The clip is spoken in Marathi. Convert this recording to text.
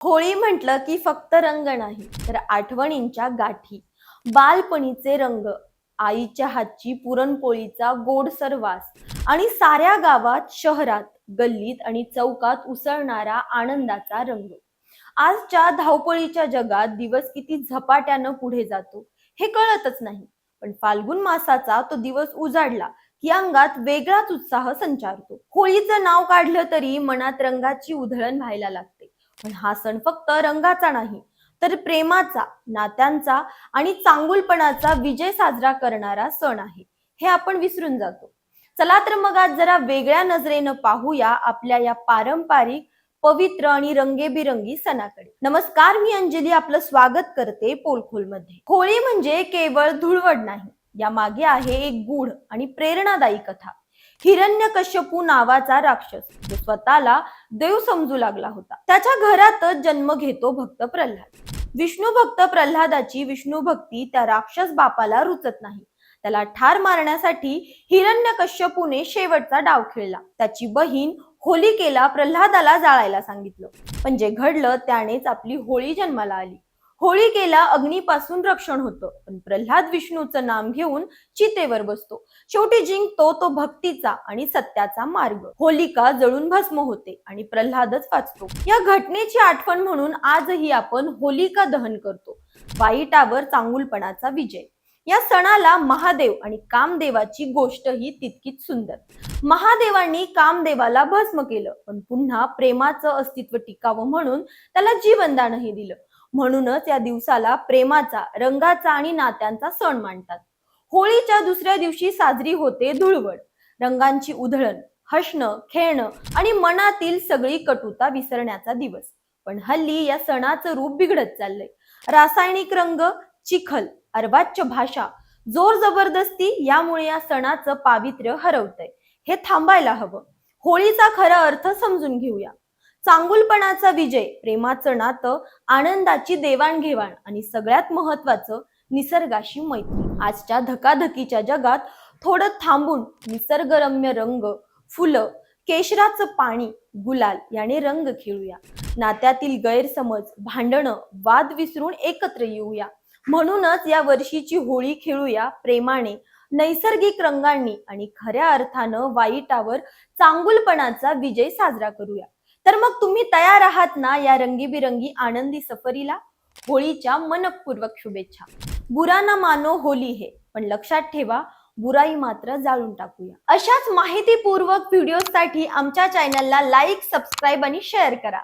होळी म्हटलं की फक्त रंग नाही तर आठवणींच्या गाठी. बालपणीचे रंग आईच्या हातची पुरणपोळीचा गोडसर वास आणि साऱ्या गावात शहरात गल्लीत आणि चौकात उसळणारा आनंदाचा रंग. आजच्या धावपळीच्या जगात दिवस किती झपाट्यानं पुढे जातो हे कळतच नाही. पण फाल्गुन मासाचा तो दिवस उजाडला की अंगात वेगळाच उत्साह संचारतो. होळीचं नाव काढलं तरी मनात रंगाची उधळण व्हायला लागते. पण हा सण फक्त रंगाचा नाही तर प्रेमाचा नात्यांचा आणि चांगुलपणाचा विजय साजरा करणारा सण आहे. हे आपण विसरून जातो. चला तर मग आज जरा वेगळ्या नजरेनं पाहूया आपल्या या पारंपरिक पवित्र आणि रंगेबिरंगी सणाकडे. नमस्कार मी अंजली आपलं स्वागत करते पोलखोलमध्ये. होळी म्हणजे केवळ धुळवड नाही या मागे आहे एक गूढ आणि प्रेरणादायी कथा. हिरण्यकश्यपू नावाचा राक्षस जो स्वतःला देव समजू लागला होता. त्याच्या घरातच जन्म घेतो भक्त प्रल्हाद. विष्णू भक्त प्रल्हादाची विष्णू भक्ती त्या राक्षस बापाला रुचत नाही. त्याला ठार मारण्यासाठी हिरण्यकश्यपूने शेवटचा डाव खेळला. त्याची बहीण होलिकेला प्रल्हादाला जाळायला सांगितलं. पण जे घडलं त्यानेच आपली होळी जन्माला आली. होळिकेला अग्नीपासून रक्षण होतं. पण प्रल्हाद विष्णूचं नाम घेऊन चितेवर बसतो. शेवटी जिंकतो तो भक्तीचा आणि सत्याचा मार्ग. होलिका जळून भस्म होते आणि प्रल्हादच वाचतो. या घटनेची आठवण म्हणून आजही आपण होलिका दहन करतो. वाईटावर चांगुलपणाचा विजय. या सणाला महादेव आणि कामदेवाची गोष्ट ही तितकीच सुंदर. महादेवांनी कामदेवाला भस्म केलं पण पुन्हा प्रेमाचं अस्तित्व टिकावं म्हणून त्याला जीवनदानही दिलं. म्हणूनच या दिवसाला प्रेमाचा रंगाचा आणि नात्यांचा सण मानतात. होळीच्या दुसऱ्या दिवशी साजरी होते धुळवड. रंगांची उधळण हसणं खेळणं आणि मनातील सगळी कटुता विसरण्याचा दिवस. पण हल्ली या सणाचं रूप बिघडत चाललंय. रासायनिक रंग चिखल अर्वाच्य भाषा जोर जबरदस्ती यामुळे या सणाचं पावित्र्य हरवतंय. हे थांबायला हवं. होळीचा खरा अर्थ समजून घेऊया. चांगुलपणाचा विजय प्रेमाचं नातं आनंदाची देवाणघेवाण आणि सगळ्यात महत्वाचं निसर्गाशी मैत्री. आजच्या धकाधकीच्या जगात थोडं थांबून निसर्गरम्य रंग फुलं केशराचं पाणी गुलाल याने रंग खेळूया. नात्यातील गैरसमज भांडणं वाद विसरून एकत्र येऊया. म्हणूनच या वर्षीची होळी खेळूया प्रेमाने नैसर्गिक रंगांनी आणि खऱ्या अर्थानं वाईटावर चांगुलपणाचा विजय साजरा करूया. तर मग तुम्ही तयार आहात ना या रंगीबिरंगी आनंदी सफरीला? होळीच्या मनपूर्वक शुभेच्छा. बुरा ना मानो होली हे पण लक्षात ठेवा बुराई मात्र जाळून टाकूया. अशाच माहितीपूर्वक व्हिडिओसाठी आमच्या चॅनलला लाईक सबस्क्राईब आणि शेअर करा.